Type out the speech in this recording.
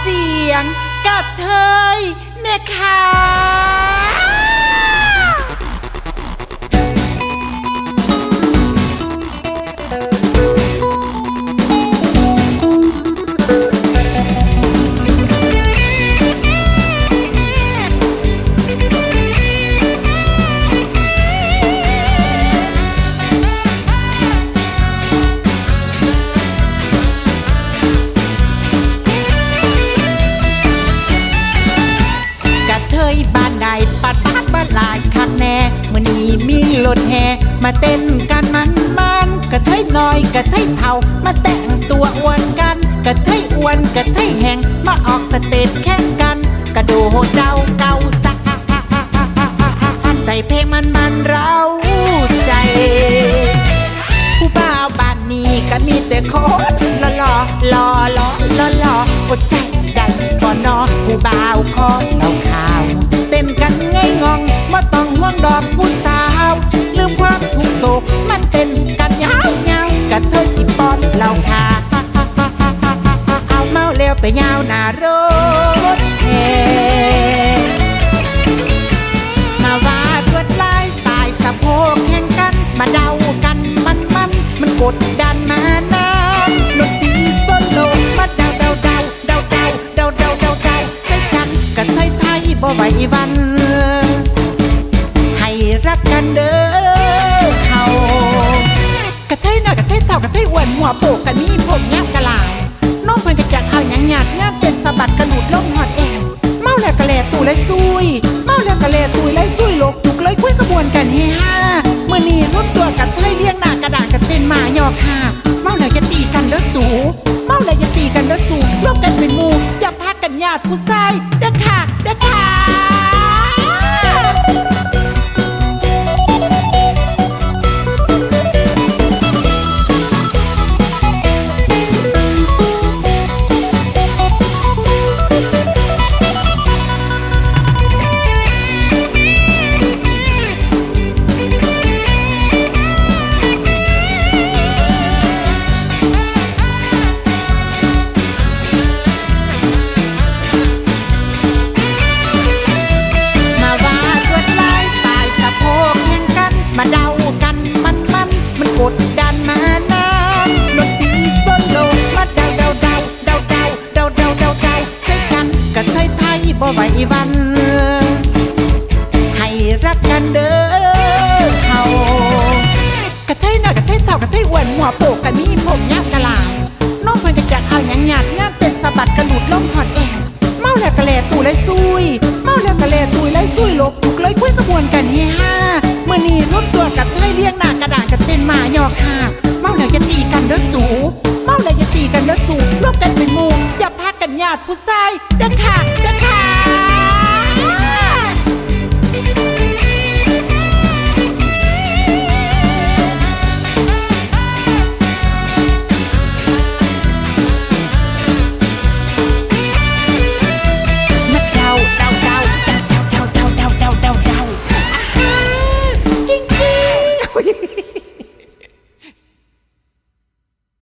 เสียงกระเทยนะคะ มาเต้นกันมันมันกระเทยน้อยกระเทยเท่ามาแต่งตัวอ้วนกัน กระเทยอ้วนกระเทยแหงมาออกสเตจแข่งกัน กระโดดเดาเกาซะใส่เพลงมันมันเราใจ ผู้บ่าวบ้านนี้ก็มีแต่คนหล่อหล่อหล่อหล่อหล่อหล่ออดใจได้บ่นอผู้บ่าวคอเรา ไปยาวหน้ารถแห่มาวาดลวดลายสายสะโพกแข่งกัน มาเดากันมันมันมันกดดันมานานดนตรีโซโลมาเดาเดาเดาเดาเดาเดาเดาเดาเดาใส่กันกันไทยไทยบ่ไหววัน ให้รักกันเด้อเขากระเทยหน้ากระเทยเท่ากระเทยอ้วนหัวโปก ตูเลยซุยเมาแล้วกะเลตุยไลยซุยโลกจุกเลยคุยกระบวนกันเฮฮาเมื่อนี้ร่วมตัวกันเทยเลี้ยงหน้ากระดาษกันเป็นหมาหยอกหา กดดันมานานดนตรีโซโลมาเดาเดาเดาเดาเดาเดาเดาเดาเดาใส่กันกันไทยไทยบ่ไหววัน ให้รักกันเด้อเขากระเทยหน้ากระเทยเท่ากระเทยอ้วนหัวโปกกันนี่ผมยับกะลายน้องเพิ่นก็จักเอาหยังหยาดงามเป็นสะบัดกระดูดลงหอดแอวเมาแล้วกะแลตูเลยซุยเมาแล้วกะแลตุยเลยซุยโลกจุกเลยคุยกระบวนกันเฮฮาเมื่ อนี้ร่นตัวกับเทยเลี้ยงหน้ากระดาษกับเต้นหมาหยอกหาเมาแล้วจะตีกันเด้อสูเมาแล้วจะตีกันเด้อสูร่วมกันเป็นหมู่อย่าพากันญาติผู้ชายเด้อค่ะ